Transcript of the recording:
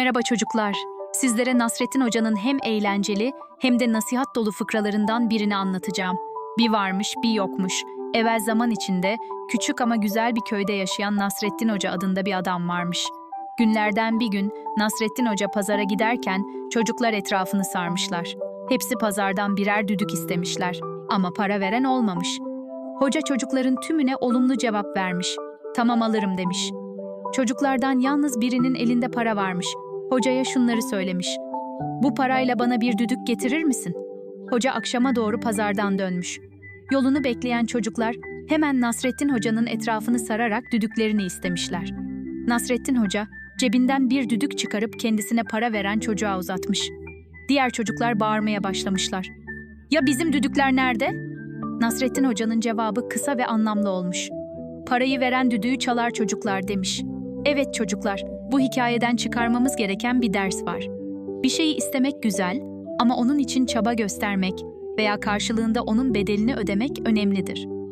Merhaba çocuklar. Sizlere Nasrettin Hoca'nın hem eğlenceli hem de nasihat dolu fıkralarından birini anlatacağım. Bir varmış, bir yokmuş. Evvel zaman içinde küçük ama güzel bir köyde yaşayan Nasrettin Hoca adında bir adam varmış. Günlerden bir gün Nasrettin Hoca pazara giderken çocuklar etrafını sarmışlar. Hepsi pazardan birer düdük istemişler ama para veren olmamış. Hoca çocukların tümüne olumlu cevap vermiş. Tamam alırım demiş. Çocuklardan yalnız birinin elinde para varmış. Hocaya şunları söylemiş. Bu parayla bana bir düdük getirir misin? Hoca akşama doğru pazardan dönmüş. Yolunu bekleyen çocuklar hemen Nasrettin Hoca'nın etrafını sararak düdüklerini istemişler. Nasrettin Hoca cebinden bir düdük çıkarıp kendisine para veren çocuğa uzatmış. Diğer çocuklar bağırmaya başlamışlar. Ya bizim düdükler nerede? Nasrettin Hoca'nın cevabı kısa ve anlamlı olmuş. Parayı veren düdüğü çalar çocuklar demiş. Evet çocuklar, bu hikayeden çıkarmamız gereken bir ders var. Bir şeyi istemek güzel ama onun için çaba göstermek veya karşılığında onun bedelini ödemek önemlidir.